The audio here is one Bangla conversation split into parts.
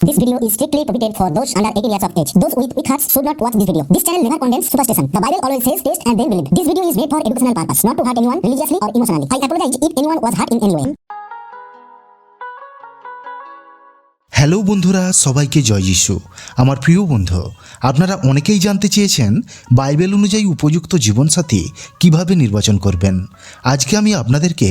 This video is strictly prohibited for those under 18 years of age. Those with weak hearts should not watch this video. This channel never condemns superstition. The Bible always says taste and then believe. This video is made for educational purpose, not to hurt anyone religiously or emotionally. I apologize if anyone was hurt in any way. Hello বন্ধুরা সবাইকে জয় যিশু আমার প্রিয় বন্ধু আপনারা অনেকেই জানতে চেয়েছেন বাইবেল অনুযায়ী উপযুক্ত জীবনসাথী কীভাবে নির্বাচন করবেন আজকে আমি আপনাদেরকে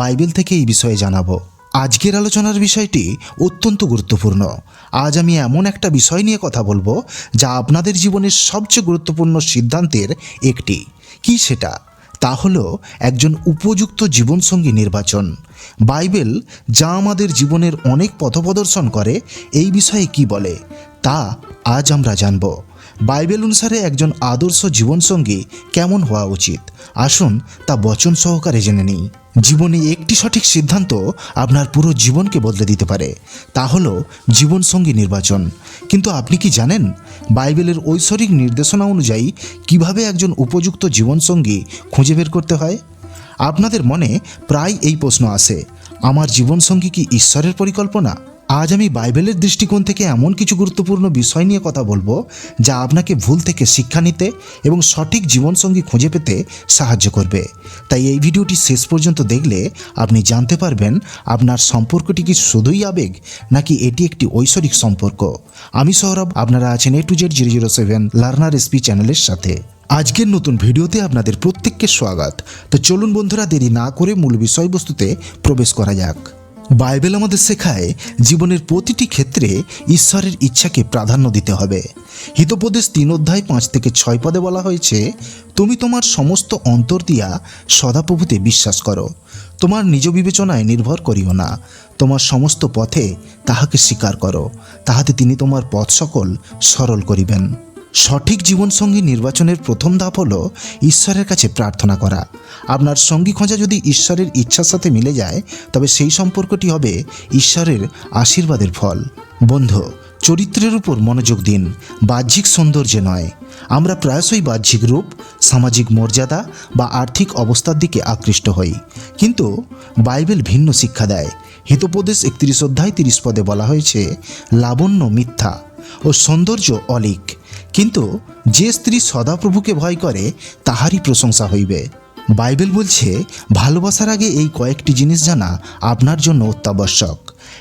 বাইবেল থেকে এই বিষয়ে জানাব আজকের আলোচনার বিষয়টি অত্যন্ত গুরুত্বপূর্ণ। আজ আমি এমন একটা বিষয় নিয়ে কথা বলব, যা আপনাদের জীবনের সবচেয়ে গুরুত্বপূর্ণ সিদ্ধান্তের একটি। কি সেটা? তা হল একজন উপযুক্ত জীবনসঙ্গী নির্বাচন। বাইবেল যা আমাদের জীবনের অনেক পথপ্রদর্শন করে, এই বিষয়ে কি বলে, তা আজ আমরা জানব। বাইবেল অনুসারে একজন আদর্শ জীবনসঙ্গী কেমন হওয়া উচিত? আসুন তা বচন সহকারে জেনে নিই। জীবনে একটি সঠিক সিদ্ধান্ত আপনার পুরো জীবনকে বদলে দিতে পারে। তা হলো জীবনসঙ্গী নির্বাচন। কিন্তু আপনি কি জানেন বাইবেলের ঐশ্বরিক নির্দেশনা অনুযায়ী কীভাবে একজন উপযুক্ত জীবনসঙ্গী খুঁজে বের করতে হয়? আপনাদের মনে প্রায় এই প্রশ্ন আসে, আমার জীবনসঙ্গী কি ঈশ্বরের পরিকল্পনা? আজ আমি বাইবেলের দৃষ্টিকোণ থেকে এমন কিছু গুরুত্বপূর্ণ বিষয় নিয়ে কথা বলব, যা আপনাকে ভুল থেকে শিক্ষা নিতে এবং সঠিক জীবনসঙ্গী খুঁজে পেতে সাহায্য করবে। তাই এই ভিডিওটি শেষ পর্যন্ত দেখলে আপনি জানতে পারবেন, আপনার সম্পর্কটি কি শুধুই আবেগ, নাকি এটি একটি ঐশ্বরিক সম্পর্ক। আমি সৌরভ, আপনারা আছেন A to Z zero zero seven learner SP চ্যানেলের সাথে। আজকের নতুন ভিডিওতে আপনাদের প্রত্যেককে স্বাগত। তো চলুন বন্ধুরা, দেরি না করে মূল বিষয়বস্তুতে প্রবেশ করা যাক। বাইবেল আমাদের শেখায় জীবনের প্রতিটি ক্ষেত্রে ঈশ্বরের ইচ্ছাকে প্রাধান্য দিতে হবে। হিতোপদেশ তিন অধ্যায় পাঁচ থেকে ছয় পদে বলা হয়েছে, তুমি তোমার সমস্ত অন্তর দিয়া সদাপ্রভুতে বিশ্বাস করো। তোমার নিজ বিবেচনায় নির্ভর করিও না। তোমার সমস্ত পথে তাহাকে স্বীকার করো। তাহাতে তিনি তোমার পথ সকল সরল করিবেন। সঠিক জীবনসঙ্গী নির্বাচনের প্রথম ধাপ হলো ঈশ্বরের কাছে প্রার্থনা করা। আপনার সঙ্গী খোঁজা যদি ঈশ্বরের ইচ্ছার সাথে মিলে যায়, তবে সেই সম্পর্কটি হবে ঈশ্বরের আশীর্বাদের ফল। বন্ধু, চরিত্রের উপর মনোযোগ দিন, বাহ্যিক সৌন্দর্যে নয়। আমরা প্রায়শই বাহ্যিক রূপ, সামাজিক মর্যাদা বা আর্থিক অবস্থার দিকে আকৃষ্ট হই। কিন্তু বাইবেল ভিন্ন শিক্ষা দেয়। হিতোপদেশ একত্রিশ অধ্যায় তিরিশ পদে বলা হয়েছে, লাবণ্য মিথ্যা ও সৌন্দর্য অলিক। কিন্তু যে স্ত্রী সদাপ্রভুকে ভয় করে, তাহারই প্রশংসা হইবে। বাইবেল বলছে, ভালোবাসার আগে এই কয়েকটি জিনিস জানা আপনার জন্য অত্যাবশ্যক।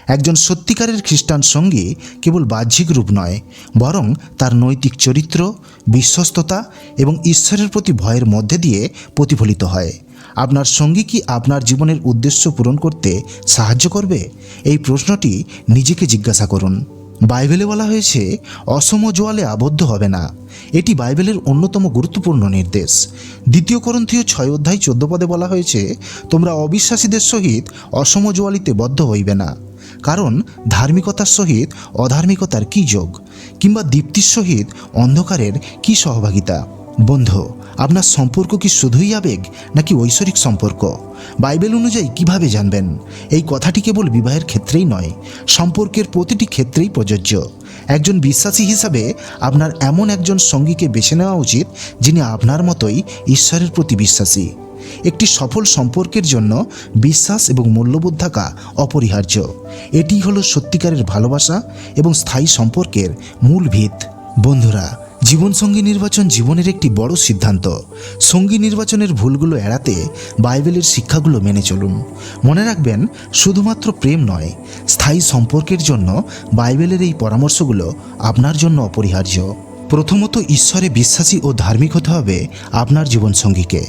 একজন সত্যিকারের খ্রিস্টান সঙ্গী কেবল বাহ্যিক রূপ নয়, বরং তার নৈতিক চরিত্র, বিশ্বস্ততা এবং ঈশ্বরের প্রতি ভয়ের মধ্যে দিয়ে প্রতিফলিত হয়। আপনার সঙ্গী কি আপনার জীবনের উদ্দেশ্য পূরণ করতে সাহায্য করবে? এই প্রশ্নটি নিজেকে জিজ্ঞাসা করুন। বাইবেলে বলা হয়েছে, অসম জোয়ালে আবদ্ধ হবে না। এটি বাইবেলের অন্যতম গুরুত্বপূর্ণ নির্দেশ। দ্বিতীয় করন্থীয় ছয় অধ্যায় চোদ্দ পদে বলা হয়েছে, তোমরা অবিশ্বাসীদের সহিত অসম জোয়ালিতে বদ্ধ হইবে না। কারণ ধার্মিকতার সহিত অধার্মিকতার কী যোগ? কিংবা দীপ্তির সহিত অন্ধকারের কী সহভাগিতা? বন্ধু, আপনার সম্পর্ক কি শুধুই আবেগ নাকি ঐশ্বরিক সম্পর্ক? বাইবেল অনুযায়ী কীভাবে জানবেন? এই কথাটি কেবল বিবাহের ক্ষেত্রেই নয়, সম্পর্কের প্রতিটি ক্ষেত্রেই প্রযোজ্য। একজন বিশ্বাসী হিসাবে আপনার এমন একজন সঙ্গীকে বেছে নেওয়া উচিত যিনি আপনার মতোই ঈশ্বরের প্রতি বিশ্বাসী। একটি সফল সম্পর্কের জন্য বিশ্বাস এবং মূল্যবোধ থাকা অপরিহার্য। এটি হলো সত্যিকারের ভালোবাসা এবং স্থায়ী সম্পর্কের মূল ভিত। বন্ধুরা জীবনসঙ্গী নির্বাচন জীবনের একটি বড় সিদ্ধান্ত। সঙ্গী নির্বাচনের ভুলগুলো এড়াতে বাইবেলের শিক্ষাগুলো মেনে চলুন। মনে রাখবেন, শুধুমাত্র প্রেম নয়, স্থায়ী সম্পর্কের জন্য বাইবেলের এই পরামর্শগুলো আপনার জন্য অপরিহার্য। প্রথমত, ঈশ্বরে বিশ্বাসী ও ধার্মিক হতে হবে আপনার জীবনসঙ্গীকে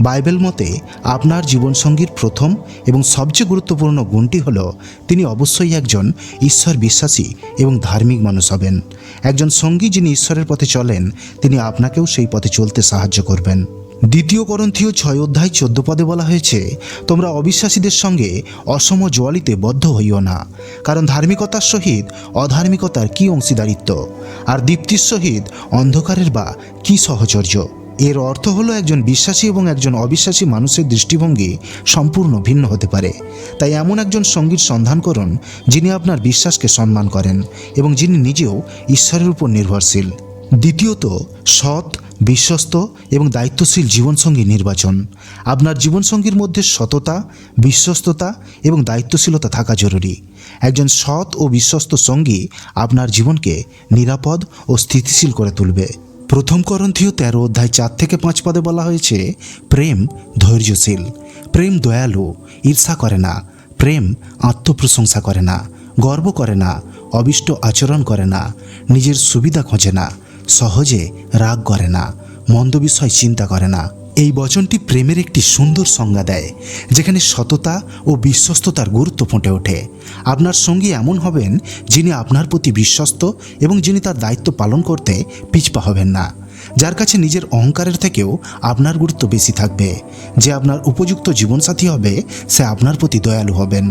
বাইবেল মতে আপনার জীবনসঙ্গীর প্রথম এবং সবচেয়ে গুরুত্বপূর্ণ গুণটি হল তিনি অবশ্যই একজন ঈশ্বর বিশ্বাসী এবং ধার্মিক মানুষ হবেন। একজন সঙ্গী যিনি ঈশ্বরের পথে চলেন, তিনি আপনাকেও সেই পথে চলতে সাহায্য করবেন। দ্বিতীয় করন্থীয় ছয় অধ্যায় চোদ্দ পদে বলা হয়েছে, তোমরা অবিশ্বাসীদের সঙ্গে অসম জোয়ালিতে বদ্ধ হইও না, কারণ ধার্মিকতার সহিত অধার্মিকতার কি অংশীদারিত্ব? আর দীপ্তির সহিত অন্ধকারের বা কি সহচর্য? এর অর্থ হলো একজন বিশ্বাসী এবং একজন অবিশ্বাসী মানুষের দৃষ্টিভঙ্গি সম্পূর্ণ ভিন্ন হতে পারে। তাই এমন একজন সঙ্গীর সন্ধান করুন, যিনি আপনার বিশ্বাসকে সম্মান করেন এবং যিনি নিজেও ঈশ্বরের উপর নির্ভরশীল। দ্বিতীয়ত, সৎ, বিশ্বস্ত এবং দায়িত্বশীল জীবনসঙ্গী নির্বাচন। আপনার জীবনসঙ্গীর মধ্যে সততা, বিশ্বস্ততা এবং দায়িত্বশীলতা থাকা জরুরি। একজন সৎ ও বিশ্বস্ত সঙ্গী আপনার জীবনকে নিরাপদ ও স্থিতিশীল করে তুলবে। প্রথম করন্থীয় তেরো অধ্যায় চার থেকে পাঁচ পদে বলা হয়েছে, প্রেম ধৈর্যশীল, প্রেম দয়ালু, ঈর্ষা করে না, প্রেম আত্মপ্রশংসা করে না, গর্ব করে না, অবিষ্ট আচরণ করে না, নিজের সুবিধা খোঁজে না, সহজে রাগ করে না, মন্দ বিষয় চিন্তা করে না এই বচনটি প্রেমের একটি সুন্দর সংজ্ঞা দেয়, যেখানে সততা ও বিশ্বস্ততার গুরুত্ব ফুটে ওঠে। আপনার সঙ্গী এমন হবেন যিনি আপনার প্রতি বিশ্বস্ত এবং যিনি তার দায়িত্ব পালন করতে পিছপা হবেন না, যার কাছে নিজের অহংকারের থেকেও আপনার গুরুত্ব বেশি থাকবে। যে আপনার উপযুক্ত জীবনসাথী হবে, সে আপনার প্রতি দয়ালু হবেন।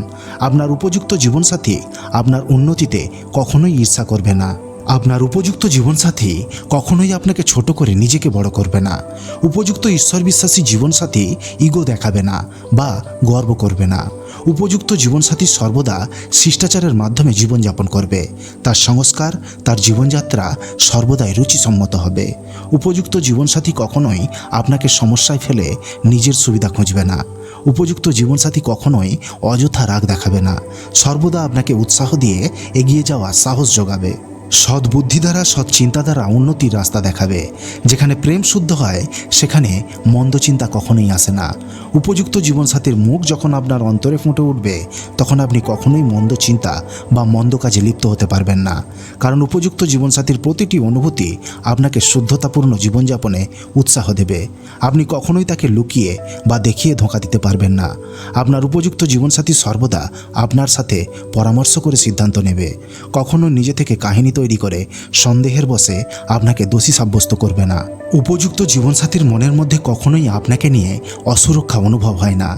আপনার উপযুক্ত জীবনসাথী আপনার উন্নতিতে কখনোই ঈর্ষা করবে না। আপনার উপযুক্ত জীবনসাথী কখনোই আপনাকে ছোট করে নিজেকে বড় করবে না। উপযুক্ত ঈশ্বর বিশ্বাসী জীবনসাথী ইগো দেখাবে না বা গর্ব করবে না। উপযুক্ত জীবনসাথী সর্বদা শিষ্টাচারের মাধ্যমে জীবনযাপন করবে। তার সংস্কার, তার জীবনযাত্রা সর্বদাই রুচিসম্মত হবে। উপযুক্ত জীবনসাথী কখনোই আপনাকে সমস্যায় ফেলে নিজের সুবিধা খুঁজবে না। উপযুক্ত জীবনসাথী কখনোই অযথা রাগ দেখাবে না। সর্বদা আপনাকে উৎসাহ দিয়ে এগিয়ে যাওয়া সাহস যোগাবে। সৎ বুদ্ধি দ্বারা সৎ চিন্তা দ্বারা উন্নতির রাস্তা দেখাবে। যেখানে প্রেম শুদ্ধ হয়, সেখানে মন্দ চিন্তা কখনোই আসে না। উপযুক্ত জীবনসাথীর মুখ যখন আপনার অন্তরে ফুটে উঠবে, তখন আপনি কখনোই মন্দ চিন্তা বা মন্দ কাজে লিপ্ত হতে পারবেন না। কারণ উপযুক্ত জীবনসাথীর প্রতিটি অনুভূতি আপনাকে শুদ্ধতাপূর্ণ জীবনযাপনে উৎসাহ দেবে। আপনি কখনোই তাকে লুকিয়ে বা দেখিয়ে ধোঁকা দিতে পারবেন না। আপনার উপযুক্ত জীবনসাথী সর্বদা আপনার সাথে পরামর্শ করে সিদ্ধান্ত নেবে। কখনো নিজে থেকে কাহিনী তৈরি করে, সন্দেহের বসে আপনাকে দোষী সাব্যস্ত করবে না। উপযুক্ত জীবনসাথীর মনের মধ্যে কখনোই আপনাকে নিয়ে অসুরক্ষা অনুভব হয় না,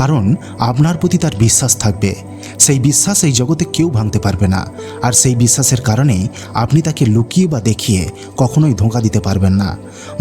কারণ আপনার প্রতি তার বিশ্বাস থাকবে। সেই বিশ্বাস এই জগতে কেউ ভাঙতে পারবে না, আর সেই বিশ্বাসের কারণেই আপনি তাকে লুকিয়ে বা দেখিয়ে কখনোই ধোঁকা দিতে পারবেন না।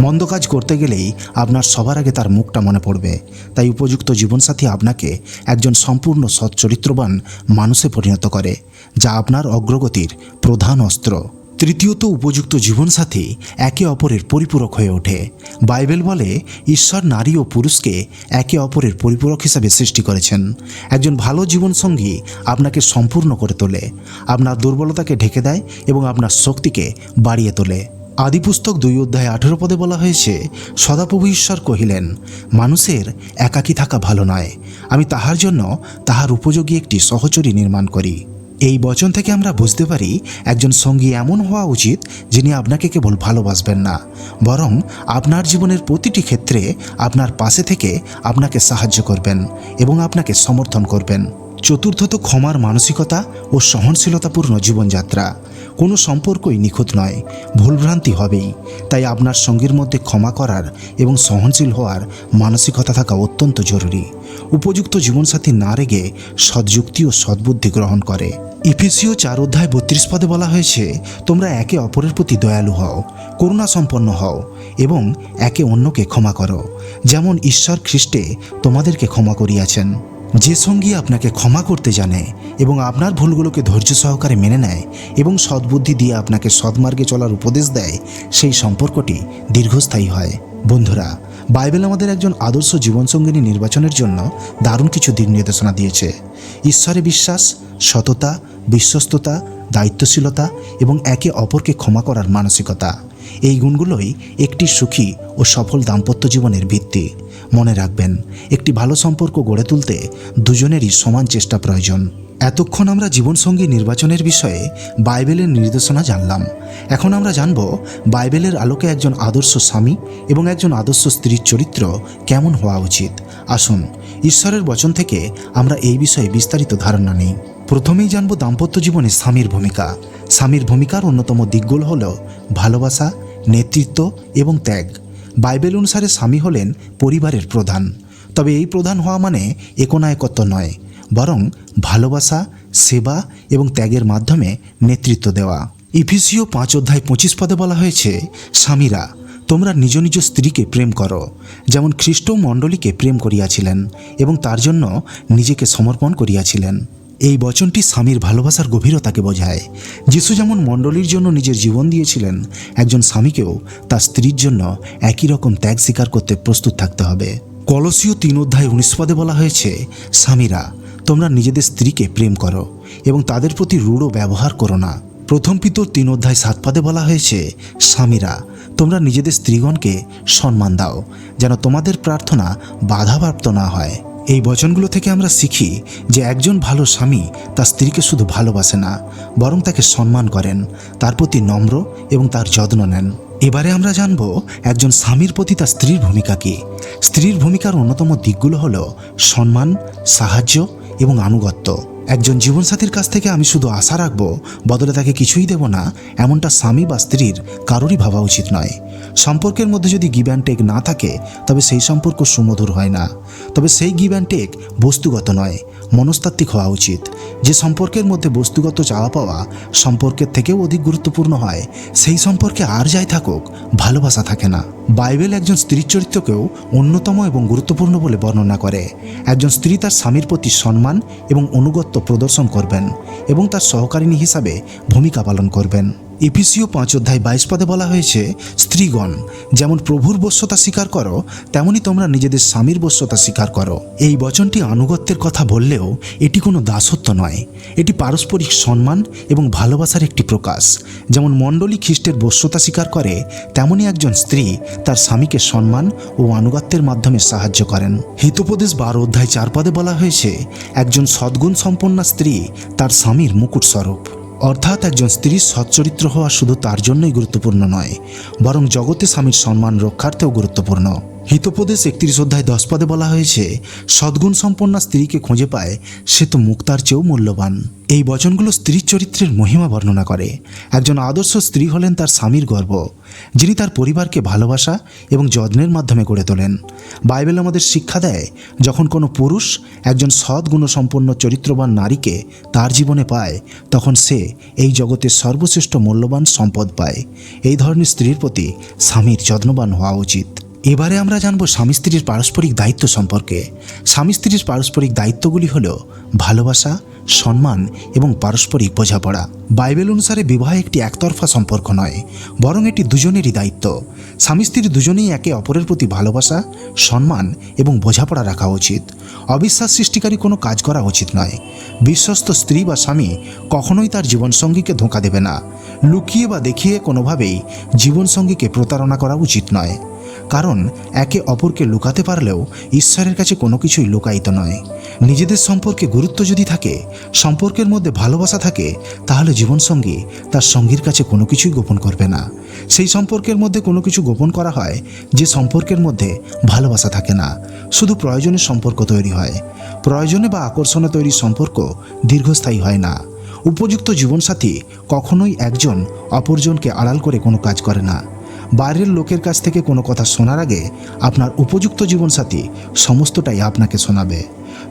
মন্দ কাজ করতে গেলেই আপনার সবার আগে তার মুখটা মনে পড়বে। তাই উপযুক্ত জীবনসাথী আপনাকে একজন সম্পূর্ণ সৎ চরিত্রবান মানুষে পরিণত করে। যা আপনার অগ্রগতির প্রধান অস্ত্র। তৃতীয়ত উপযুক্ত জীবনসাথী একে অপরের পরিপূরক হয়ে ওঠে। বাইবেল বলে, ঈশ্বর নারী ও পুরুষকে একে অপরের পরিপূরক হিসাবে সৃষ্টি করেছেন। একজন ভালো জীবনসঙ্গী আপনাকে সম্পূর্ণ করে তোলে, আপনার দুর্বলতাকে ঢেকে দেয় এবং আপনার শক্তিকে বাড়িয়ে তোলে। আদিপুস্তক দুই অধ্যায় আঠেরো পদে বলা হয়েছে, সদাপ্রভু ঈশ্বর কহিলেন, মানুষের একাকী থাকা ভালো নয়। আমি তাহার জন্য তাহার উপযোগী একটি সহচরী নির্মাণ করি। এই বচন থেকে আমরা বুঝতে পারি একজন সঙ্গী এমন হওয়া উচিত যিনি আপনাকে কেবল ভালোবাসবেন না, বরং আপনার জীবনের প্রতিটি ক্ষেত্রে আপনার পাশে থেকে আপনাকে সাহায্য করবেন এবং আপনাকে সমর্থন করবেন। চতুর্থত ক্ষমার মানসিকতা ও সহনশীলতাপূর্ণ জীবনযাত্রা। কোনো সম্পর্কই নিখুঁত নয়। ভুলভ্রান্তি হবেই। তাই আপনার সঙ্গীর মধ্যে ক্ষমা করার এবং সহনশীল হওয়ার মানসিকতা থাকা অত্যন্ত জরুরি। উপযুক্ত জীবনসাথী না রেগে সৎযুক্তি ও সদ্বুদ্ধি গ্রহণ করে। ইফিসিও চার অধ্যায় বত্রিশ পদে বলা হয়েছে, তোমরা একে অপরের প্রতি দয়ালু হও করুণা সম্পন্ন হও এবং একে অন্যকে ক্ষমা করো। যেমন ঈশ্বর খ্রিস্টে তোমাদেরকে ক্ষমা করিয়াছেন। যে সঙ্গী আপনাকে ক্ষমা করতে জানে এবং আপনার ভুলগুলোকে ধৈর্য সহকারে মেনে নেয় এবং সদ্বুদ্ধি দিয়ে আপনাকে সৎমার্গে চলার উপদেশ দেয়, সেই সম্পর্কটি দীর্ঘস্থায়ী হয়। বন্ধুরা, বাইবেল আমাদের একজন আদর্শ জীবনসঙ্গিনী নির্বাচনের জন্য দারুণ কিছু দিক নির্দেশনা দিয়েছে। ঈশ্বরে বিশ্বাস, সততা, বিশ্বস্ততা, দায়িত্বশীলতা এবং একে অপরকে ক্ষমা করার মানসিকতা। এই গুণগুলোই একটি সুখী ও সফল দাম্পত্য জীবনের ভিত্তি। মনে রাখবেন, একটি ভালো সম্পর্ক গড়ে তুলতে দুজনেরই সমান চেষ্টা প্রয়োজন। এতক্ষণ আমরা জীবনসঙ্গী নির্বাচনের বিষয়ে বাইবেলের নির্দেশনা জানলাম। এখন আমরা জানব বাইবেলের আলোকে একজন আদর্শ স্বামী এবং একজন আদর্শ স্ত্রীর চরিত্র কেমন হওয়া উচিত। আসুন, ঈশ্বরের বচন থেকে আমরা এই বিষয়ে বিস্তারিত ধারণা নিই। প্রথমেই জানব দাম্পত্য জীবনে স্বামীর ভূমিকা। স্বামীর ভূমিকার অন্যতম দিকগুলো হল ভালোবাসা, নেতৃত্ব এবং ত্যাগ। বাইবেল অনুসারে স্বামী হলেন পরিবারের প্রধান। তবে এই প্রধান হওয়া মানে একনায়কত্ব নয়, বরং ভালোবাসা, সেবা এবং ত্যাগের মাধ্যমে নেতৃত্ব দেওয়া। ইফিসিও পাঁচ অধ্যায় পঁচিশ পদে বলা হয়েছে, স্বামীরা, তোমরা নিজ নিজ স্ত্রীকে প্রেম করো, যেমন খ্রিস্ট মণ্ডলীকে প্রেম করিয়াছিলেন এবং তার জন্য নিজেকে সমর্পণ করিয়াছিলেন। এই বচনটি স্বামীর ভালোবাসার গভীরতাকে বোঝায়। যিশু যেমন মণ্ডলীর জন্য নিজের জীবন দিয়েছিলেন, একজন স্বামীকেও তার স্ত্রীর জন্য একই রকম ত্যাগ স্বীকার করতে প্রস্তুত থাকতে হবে। কলসীয় তিন অধ্যায় উনিশ পদে বলা হয়েছে, স্বামীরা, তোমরা নিজেদের স্ত্রীকে প্রেম করো এবং তাদের প্রতি রূঢ় ব্যবহার করো না। প্রথম পিতর তিন অধ্যায় সাত পদে বলা হয়েছে, স্বামীরা, তোমরা নিজেদের স্ত্রীগণকে সম্মান দাও, যেন তোমাদের প্রার্থনা বাধাপ্রাপ্ত না হয়। এই বচনগুলো থেকে আমরা শিখি যে একজন ভালো স্বামী তার স্ত্রীকে শুধু ভালোবাসে না, বরং তাকে সম্মান করেন, তার প্রতি নম্র এবং তার যত্ন নেন। এবারে আমরা জানব একজন স্বামীর প্রতি তার স্ত্রীর ভূমিকা কী। স্ত্রীর ভূমিকার অন্যতম দিকগুলো হলো সম্মান, সাহায্য এবং আনুগত্য। একজন জীবনসাথীর কাছ থেকে আমি শুধু আশা রাখব, বদলে তাকে কিছুই দেব না, এমনটা স্বামী বা স্ত্রীর কারোরই ভাবা উচিত নয়। সম্পর্কের মধ্যে যদি গিভ অ্যান্ড টেক না থাকে, তবে সেই সম্পর্ক সুমধুর হয় না। তবে সেই গিভ অ্যান্ড টেক বস্তুগত নয়, মনস্তাত্ত্বিক হওয়া উচিত। যে সম্পর্কের মধ্যে বস্তুগত চাওয়া পাওয়া সম্পর্কের থেকেও অধিক গুরুত্বপূর্ণ হয়, সেই সম্পর্কে আর যাই থাকুক, ভালোবাসা থাকে না। বাইবেল একজন স্ত্রীর চরিত্রকেও অন্যতম এবং গুরুত্বপূর্ণ বলে বর্ণনা করে। একজন স্ত্রী তার স্বামীর প্রতি সম্মান এবং অনুগত্য প্রদর্শন করবেন এবং তার সহকারিণী হিসাবে ভূমিকা পালন করবেন। ইপিসিও পাঁচ অধ্যায় বাইশ পদে বলা হয়েছে, স্ত্রীগণ, যেমন প্রভুর বশ্যতা স্বীকার করো, তেমনি তোমরা নিজেদের স্বামীর বস্যতা স্বীকার করো। এই বচনটি আনুগত্যের কথা বললেও এটি কোনো দাসত্ব নয়। এটি পারস্পরিক সম্মান এবং ভালোবাসার একটি প্রকাশ। যেমন মণ্ডলী খ্রিস্টের বশ্যতা স্বীকার করে, তেমনি একজন স্ত্রী তার স্বামীকে সম্মান ও আনুগত্যের মাধ্যমে সাহায্য করেন। হিতোপদেশ বারো অধ্যায় চার পদে বলা হয়েছে, একজন সদ্গুণ সম্পন্ন স্ত্রী তার স্বামীর মুকুট স্বরূপ। অর্থাৎ একজন স্ত্রীর সচ্চরিত্র হওয়া শুধু তার জন্যই গুরুত্বপূর্ণ নয়, বরং জগতে স্বামীর সম্মান রক্ষার্থেও গুরুত্বপূর্ণ। হিতোপদেশ একত্রিশ অধ্যায় দশ পদে বলা হয়েছে, সদ্গুণ সম্পন্ন স্ত্রীকে খুঁজে পায়, সে তো মুক্তার চেয়েও মূল্যবান। এই বচনগুলো স্ত্রীর চরিত্রের মহিমা বর্ণনা করে। একজন আদর্শ স্ত্রী হলেন তার স্বামীর গর্ব, যিনি তার পরিবারকে ভালোবাসা এবং যত্নের মাধ্যমে গড়ে তোলেন। বাইবেল আমাদের শিক্ষা দেয়, যখন কোনো পুরুষ একজন সৎ গুণসম্পন্ন চরিত্রবান নারীকে তার জীবনে পায়, তখন সে এই জগতের সর্বশ্রেষ্ঠ মূল্যবান সম্পদ পায়। এই ধরনের স্ত্রীর প্রতি স্বামীর যত্নবান হওয়া উচিত। এবারে আমরা জানব স্বামী স্ত্রীর পারস্পরিক দায়িত্ব সম্পর্কে। স্বামী স্ত্রীর পারস্পরিক দায়িত্বগুলি হল ভালোবাসা, সম্মান এবং পারস্পরিক বোঝাপড়া। বাইবেল অনুসারে বিবাহ একটি একতরফা সম্পর্ক নয়, বরং এটি দুজনেরই দায়িত্ব। স্বামী স্ত্রীর দুজনেই একে অপরের প্রতি ভালোবাসা, সম্মান এবং বোঝাপড়া রাখা উচিত। অবিশ্বাস সৃষ্টিকারী কোনো কাজ করা উচিত নয়। বিশ্বস্ত স্ত্রী বা স্বামী কখনোই তার জীবনসঙ্গীকে ধোঁকা দেবে না। লুকিয়ে বা দেখিয়ে কোনোভাবেই জীবনসঙ্গীকে প্রতারণা করা উচিত নয়। কারণ একে অপরকে লুকাতে পারলেও ঈশ্বরের কাছে কোনো কিছুই লুকায়িত নয়। নিজেদের সম্পর্কে গুরুত্ব যদি থাকে, সম্পর্কের মধ্যে ভালোবাসা থাকে, তাহলে জীবনসঙ্গী তার সঙ্গীর কাছে কোনো কিছুই গোপন করবে না। সেই সম্পর্কের মধ্যে কোনো কিছু গোপন করা হয় যে সম্পর্কের মধ্যে ভালোবাসা থাকে না। শুধু প্রয়োজনের সম্পর্ক তৈরি হয়। প্রয়োজনে বা আকর্ষণে তৈরি সম্পর্ক দীর্ঘস্থায়ী হয় না। উপযুক্ত জীবনসাথী কখনোই একজন অপরজনকে আড়াল করে কোনো কাজ করে না। বাইরের লোকের কাছ থেকে কোনো কথা শোনার আগে আপনার উপযুক্ত জীবনসাথী সমস্তটাই আপনাকে শোনাবে।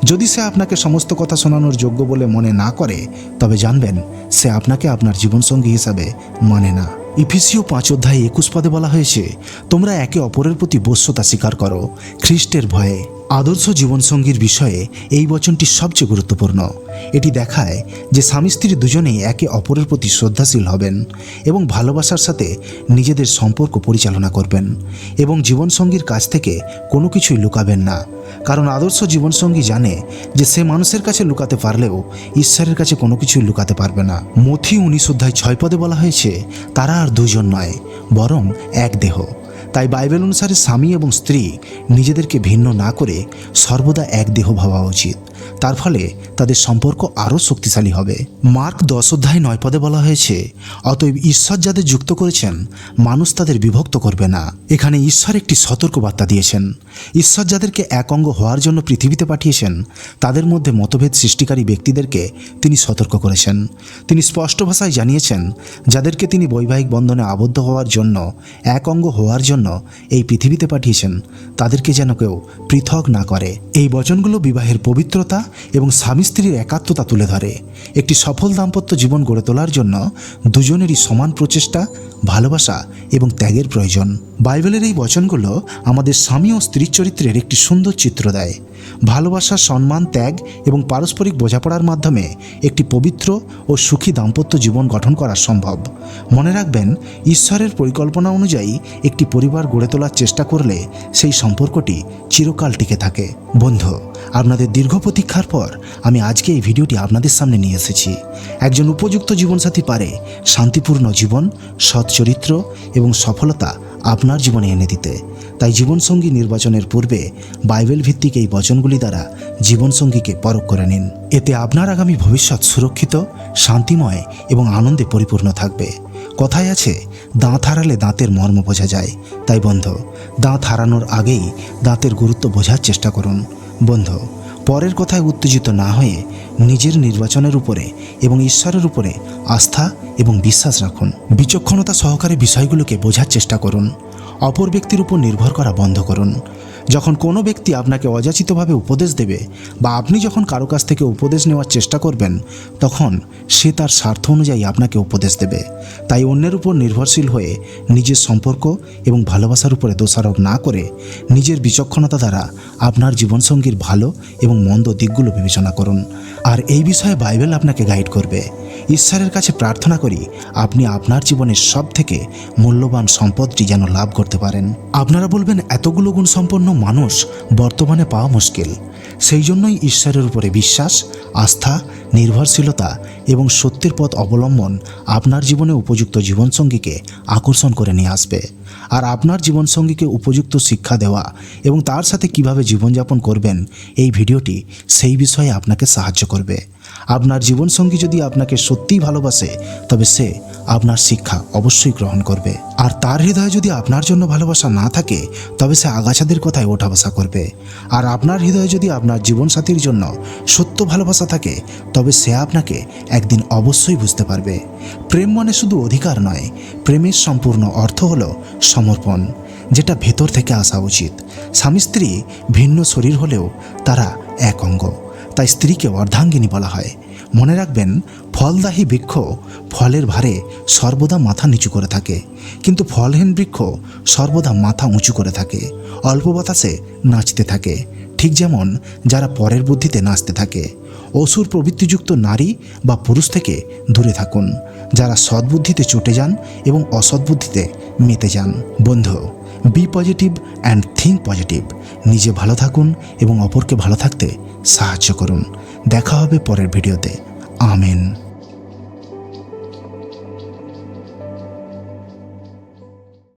যদি সে আপনাকে সমস্ত কথা শোনানোর যোগ্য বলে মনে না করে, তবে জানবেন সে আপনাকে আপনার জীবনসঙ্গী হিসাবে মানে না। ইফিসিও পাঁচ অধ্যায় একুশ পদে বলা হয়েছে, তোমরা একে অপরের প্রতি বস্যতা স্বীকার করো, খ্রিস্টের ভয়ে। আদর্শ জীবনসঙ্গীর বিষয়ে এই বচনটি সবচেয়ে গুরুত্বপূর্ণ। এটি দেখায় যে স্বামী স্ত্রী দুজনেই একে অপরের প্রতি শ্রদ্ধাশীল হবেন এবং ভালোবাসার সাথে নিজেদের সম্পর্ক পরিচালনা করবেন এবং জীবনসঙ্গীর কাছ থেকে কোনো কিছুই লুকাবেন না। কারণ আদর্শ জীবনসঙ্গী জানে যে সে মানুষের কাছে লুকাতে পারলেও ঈশ্বরের কাছে কোনো কিছুই লুকাতে পারবে না। মথি উনিশ অধ্যায় ছয় পদে বলা হয়েছে, তারা আর দুজন নয়, বরং এক দেহ। তাই বাইবেল অনুসারে স্বামী এবং স্ত্রী নিজেদেরকে ভিন্ন না করে সর্বদা এক দেহ ভাবা উচিত। তার ফলে তাদের সম্পর্ক আরও শক্তিশালী হবে। মার্ক দশ অধ্যায় নয় পদে বলা হয়েছে, অতএব ঈশ্বর যাদের যুক্ত করেছেন, মানুষ তাদের বিভক্ত করবে না। এখানে ঈশ্বর একটি সতর্ক বার্তা দিয়েছেন। ঈশ্বর যাদেরকে এক অঙ্গ হওয়ার জন্য পৃথিবীতে পাঠিয়েছেন, তাদের মধ্যে মতভেদ সৃষ্টিকারী ব্যক্তিদেরকে তিনি সতর্ক করেছেন। তিনি স্পষ্ট ভাষায় জানিয়েছেন, যাদেরকে তিনি বৈবাহিক বন্ধনে আবদ্ধ হওয়ার জন্য, এক অঙ্গ হওয়ার জন্য এই পৃথিবীতে পাঠিয়েছেন, তাদেরকে যেন কেউ পৃথক না করে। এই বচনগুলো বিবাহের পবিত্রতা এবং স্বামী স্ত্রীর একাত্মতা তুলে ধরে। একটি সফল দাম্পত্য জীবন গড়ে তোলার জন্য দুজনেরই সমান প্রচেষ্টা, ভালোবাসা এবং ত্যাগের প্রয়োজন। বাইবেলের এই বচনগুলো আমাদের স্বামী ও স্ত্রীর চরিত্রের একটি সুন্দর চিত্র দেয়। ভালোবাসা, সম্মান, ত্যাগ এবং পারস্পরিক বোঝাপড়ার মাধ্যমে একটি পবিত্র ও সুখী দাম্পত্য জীবন গঠন করা সম্ভব। মনে রাখবেন, ঈশ্বরের পরিকল্পনা অনুযায়ী একটি পরিবার গড়ে তোলার চেষ্টা করলে সেই সম্পর্কটি চিরকাল টিকে থাকে। বন্ধু আপনাদের দীর্ঘ প্রতীক্ষার পর আমি আজকে এই ভিডিওটি আপনাদের সামনে নিয়ে এসেছি। একজন উপযুক্ত জীবনসাথী পারে শান্তিপূর্ণ জীবন, সৎ চরিত্র এবং সফলতা আপনার জীবনে এনে দিতে। তাই জীবনসঙ্গী নির্বাচনের পূর্বে বাইবেল ভিত্তিক এই বচনগুলি দ্বারা জীবনসঙ্গীকে পরখ করে নিন। এতে আপনার আগামী ভবিষ্যৎ সুরক্ষিত, শান্তিময় এবং আনন্দে পরিপূর্ণ থাকবে। কথায় আছে, দাঁত হারালে দাঁতের মর্ম বোঝা যায়। তাই বন্ধু, দাঁত হারানোর আগেই দাঁতের গুরুত্ব বোঝার চেষ্টা করুন। বন্ধু, পরের কথায় উত্তেজিত না হয়ে নিজের নির্বাচনের উপরে এবং ঈশ্বরের উপরে আস্থা এবং বিশ্বাস রাখুন। বিচক্ষণতা সহকারে বিষয়গুলোকে বোঝার চেষ্টা করুন। অপর ব্যক্তির উপর নির্ভর করা বন্ধ করুন। যখন কোনো ব্যক্তি আপনাকে অযাচিতভাবে উপদেশ দেবে বা আপনি যখন কারও কাছ থেকে উপদেশ নেওয়ার চেষ্টা করবেন, তখন সে তার স্বার্থ অনুযায়ী আপনাকে উপদেশ দেবে। তাই অন্যের উপর নির্ভরশীল হয়ে নিজের সম্পর্ক এবং ভালোবাসার উপরে দোষারোপ না করে নিজের বিচক্ষণতা দ্বারা আপনার জীবনসঙ্গীর ভালো এবং মন্দ দিকগুলো বিবেচনা করুন। আর এই বিষয়ে বাইবেল আপনাকে গাইড করবে। ঈশ্বরের কাছে প্রার্থনা করি আপনি আপনার জীবনের সব থেকে মূল্যবান সম্পদটি যেন লাভ করতে পারেন। আপনারা বলবেন, এতগুলো গুণ সম্পন্ন মানুষ বর্তমানে পাওয়া মুশকিল। সেই জন্যই ঈশ্বরের উপরে বিশ্বাস, আস্থা, নির্ভরশীলতা এবং সত্যের পথ অবলম্বন আপনার জীবনে উপযুক্ত জীবনসঙ্গীকে আকর্ষণ করে নিয়ে আসবে। আর আপনার জীবনসঙ্গীকে উপযুক্ত শিক্ষা দেওয়া এবং তার সাথে কীভাবে জীবনযাপন করবেন এই ভিডিওটি সেই বিষয়ে আপনাকে সাহায্য করবে। আপনার জীবনসঙ্গী যদি আপনাকে সত্যিই ভালোবাসে, তবে সে আপনার শিক্ষা অবশ্যই গ্রহণ করবে। আর তার হৃদয়ে যদি আপনার জন্য ভালোবাসা না থাকে, তবে সে আগাছাদের কথায় ওঠা বসা করবে। আর আপনার হৃদয়ে যদি আপনার জীবনসাথীর জন্য সত্য ভালোবাসা থাকে, তবে সে আপনাকে একদিন অবশ্যই বুঝতে পারবে। প্রেম মানে শুধু অধিকার নয়, প্রেমের সম্পূর্ণ অর্থ হল সমর্পণ, যেটা ভেতর থেকে আসা উচিত। স্বামী স্ত্রী ভিন্ন শরীর হলেও তারা এক অঙ্গ, তাই স্ত্রীকে অর্ধাঙ্গিনী বলা হয়। মনে রাখবেন, ফলদাহী বৃক্ষ ফলের ভারে সর্বদা মাথা নিচু করে থাকে। কিন্তু ফলহীন বৃক্ষ সর্বদা মাথা উঁচু করে থাকে। অল্প বাতাসে নাচতে থাকে। ঠিক যেমন যারা পরের বুদ্ধিতে নাচতে থাকে। অসুর প্রবৃত্তিযুক্ত নারী বা পুরুষ থেকে দূরে থাকুন। যারা সদ্বুদ্ধিতে চটে যান এবং অসদ্বুদ্ধিতে মেতে যান। বন্ধু be positive and think positive নিজে ভালো থাকুন এবং অপরকে ভালো থাকতে সাহায্য করুন। দেখা হবে পরের ভিডিওতে। আমেন।